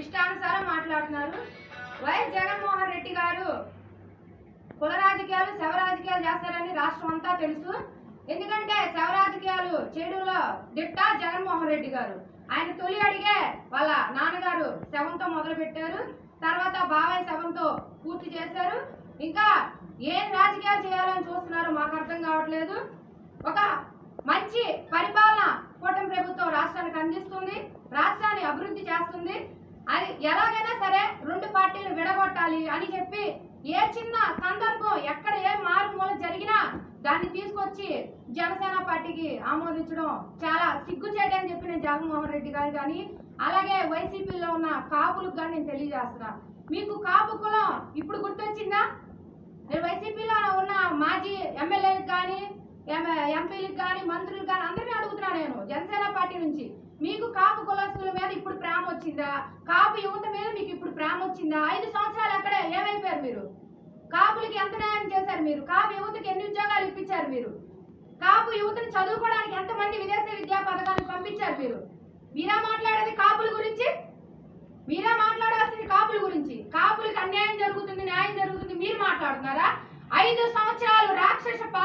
ఇష్టానుసారం మాట్లాడుతున్నారు. వైఎస్ జగన్మోహన్ రెడ్డి గారు కుల రాజకీయాలు శవ రాజకీయాలు చేస్తారని రాష్ట్రం అంతా తెలుసు. ఎందుకంటే శవ రాజకీయాలు చేయడంలో దిట్ట జగన్మోహన్ రెడ్డి గారు. ఆయన తొలి అడిగే వాళ్ళ నాన్నగారు శవంతో మొదలుపెట్టారు. తర్వాత బాబాయ్ శవంతో పూర్తి చేశారు. ఇంకా ఏం రాజకీయాలు చేయాలని చూస్తున్నారో మాకు అర్థం కావట్లేదు. ఒక మంచి పరిపాలన చేస్తుంది? అది ఎలాగైనా సరే రెండు పార్టీలు విడగొట్టాలి అని చెప్పి ఏ చిన్న సందర్భం ఎక్కడ ఏ మారుమూల జరిగినా దాన్ని తీసుకొచ్చి జనసేన పార్టీకి ఆమోదించడం చాలా సిగ్గుచేట అని చెప్పి నేను జగన్మోహన్ రెడ్డి గారు కానీ అలాగే వైసీపీలో ఉన్న కాపులకు కానీ నేను తెలియజేస్తున్నా. మీకు కాపు కులం ఇప్పుడు గుర్తొచ్చిందా? నేను వైసీపీలో ఉన్న మాజీ ఎమ్మెల్యేలకు కానీ ఎంపీలకు కానీ మంత్రులకు కానీ అందరినీ అడుగుతున్నా నేను జనసేన పార్టీ నుంచి. మీకు కాపు కులం వచ్చిందా? కాపు యువత మీద మీకు ఇప్పుడు ప్రేమ వచ్చిందా? ఐదు సంవత్సరాలు అక్కడే ఏమైపోయారు మీరు? కాపులకి ఎంత న్యాయం చేశారు మీరు? కాపు యువతకి ఎన్ని ఉద్యోగాలు ఇప్పించారు మీరు? కాపు యువతను చదువుకోవడానికి ఎంతమంది విదేశీ విద్యా పథకాలు పంపించారు మీరు? మీరా మాట్లాడేది కాపుల గురించి? మీరా మాట్లాడాల్సింది కాపుల గురించి? కాపులకి అన్యాయం జరుగుతుంది న్యాయం జరుగుతుంది మీరు మాట్లాడుతున్నారా? ఐదు సంవత్సరాలు రాక్షస పా